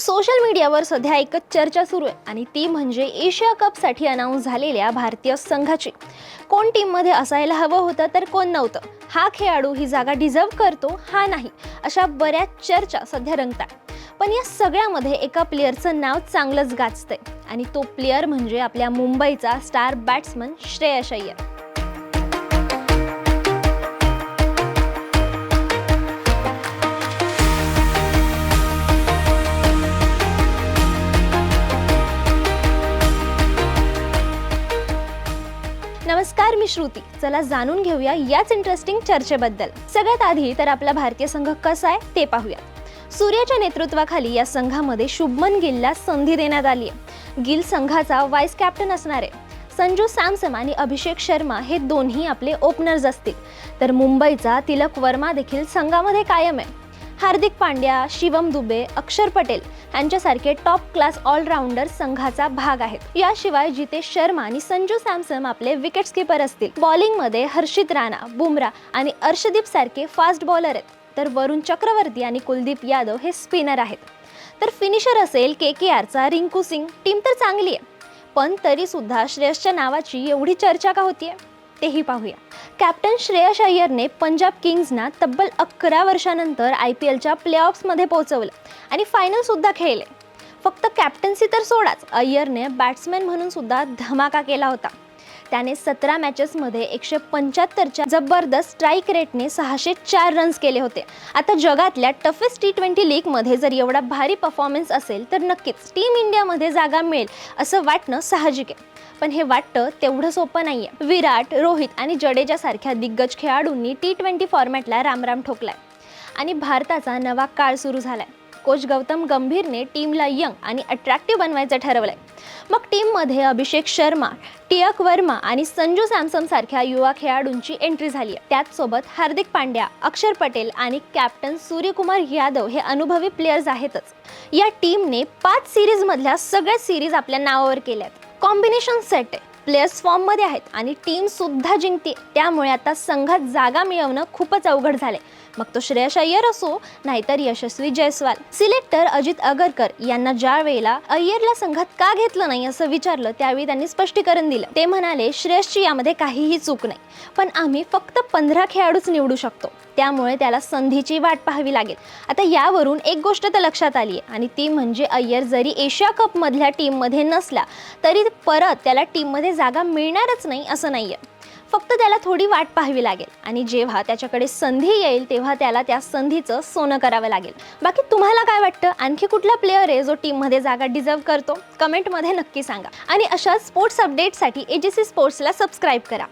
Social मीडियावर सध्या एकच चर्चा सुरू आहे आणि ती म्हणजे एशिया कपसाठी अनाऊन्स झालेल्या भारतीय संघाची. कोण टीममध्ये असायला हवं होतं तर कोण नव्हतं? हा खेळाडू ही जागा डिझर्व करतो हा नाही अशा बऱ्याच चर्चा सध्या रंगतात. पण या सगळ्यामध्ये एका प्लेअरचं नाव चांगलंच गाजतंय आणि तो प्लेअर म्हणजे आपल्या मुंबईचा स्टार बॅट्समन श्रेयस अय्यर. नमस्कार मी श्रुती. चला जाणून घेऊया याच इंटरेस्टिंग चर्चेबद्दल. सगळ्यात आधी तर आपला भारतीय संघ कसा आहे ते पाहूयात सूर्याच्या नेतृत्वाखाली या संघामध्ये शुभमन गिलला संधी देण्यात आली आहे. गिल संघाचा व्हाईस कॅप्टन असणार आहे. संजू सॅमसम आणि अभिषेक शर्मा हे दोन्ही आपले ओपनर्स असतील. तर मुंबईचा तिलक वर्मा देखील संघामध्ये कायम आहे. हार्दिक पांड्या शिवम दुबे अक्षर पटेल यांच्यासारखे टॉप क्लास ऑलराऊंडर संघाचा भाग आहेत. याशिवाय जितेश शर्मा आणि संजू सॅमसम आपले विकेट किपर असतील. बॉलिंगमध्ये हर्षित राणा बुमरा आणि अर्षदीप सारखे फास्ट बॉलर आहेत. तर वरुण चक्रवर्ती आणि कुलदीप यादव हे स्पिनर आहेत. तर फिनिशर असेल के के आरचा रिंकू सिंग. टीम तर चांगली आहे. पण तरीसुद्धा श्रेयसच्या नावाची एवढी चर्चा का होतीये? तेही पाहूया. कॅप्टन श्रेयस अय्यरने पंजाब किंग्जना तब्बल अकरा वर्षानंतर आय पी एलच्या प्लेऑफ्समध्ये पोहोचवलं आणि फायनलसुद्धा खेळले. फक्त कॅप्टन्सी तर सोडाच अय्यरने बॅट्समॅन म्हणून सुद्धा धमाका केला होता. त्याने सतरा मॅचेसमध्ये एकशे पंच्याहत्तरच्या जबरदस्त स्ट्राईक रेटने सहाशे चार रन्स केले होते. आता जगातल्या टफेस्ट टी ट्वेंटी लीगमध्ये जर एवढा भारी परफॉर्मन्स असेल तर नक्कीच टीम इंडियामध्ये जागा मिळेल असं वाटणं साहजिक आहे. पण हे वाटतं तेवढं सोपं नाही आहे विराट रोहित आणि जडेजासारख्या दिग्गज खेळाडूंनी टी ट्वेंटी फॉर्मॅटला रामराम ठोकलाय. आणि भारताचा नवा काळ सुरू झालाय. कोच गौतम गंभीरने टीमला यंग आणि अट्रॅक्टिव्ह बनवायचं ठरवलंय. मग टीममध्ये अभिषेक शर्मा टियक वर्मा आणि संजू सॅमसम सारख्या युवा खेळाडूंची एंट्री झाली आहे त्याचसोबत हार्दिक पांड्या अक्षर पटेल आणि कॅप्टन सूर्यकुमार यादव हे अनुभवी प्लेयर्स आहेतच. या टीमने पाच सिरीजमधल्या सगळ्या सिरीज आपल्या नावावर केल्यात. कॉम्बिनेशन सेट आहे. प्लेयर्स फॉर्ममध्ये आहेत आणि टीमसुद्धा जिंकते. त्यामुळे आता संघात जागा मिळवणं खूपच अवघड झालं आहे मग तो श्रेयस अय्यर असो नाहीतर यशस्वी जयस्वाल. सिलेक्टर अजित अगरकर यांना ज्या वेळेला अय्यरला संघात का घेतलं नाही असं विचारलं त्यावेळी त्यांनी स्पष्टीकरण दिलं. ते म्हणाले श्रेयसची यामध्ये काहीही चूक नाही पण आम्ही फक्त पंधरा खेळाडूच निवडू शकतो. त्यामुळे त्याला संधीची वाट पाहावी लागेल. आता यावरून एक गोष्ट तर लक्षात आली आहे आणि ती म्हणजे अय्यर जरी एशिया कपमधल्या टीममध्ये नसला तरी परत त्याला टीममध्ये जागा मिळणारच नाही असं नाही आहे फक्त त्याला थोडी वाट पाहावी लागेल. आणि जेव्हा त्याच्याकडे संधी येईल तेव्हा त्याला त्या संधीचं सोनं करावं लागेल. बाकी तुम्हाला काय वाटतं? आणखी कुठला प्लेअर आहे जो टीममध्ये जागा डिझर्व करतो? कमेंटमध्ये नक्की सांगा. आणि अशा स्पोर्ट्स अपडेटसाठी एजीसी स्पोर्ट्सला सबस्क्राईब करा.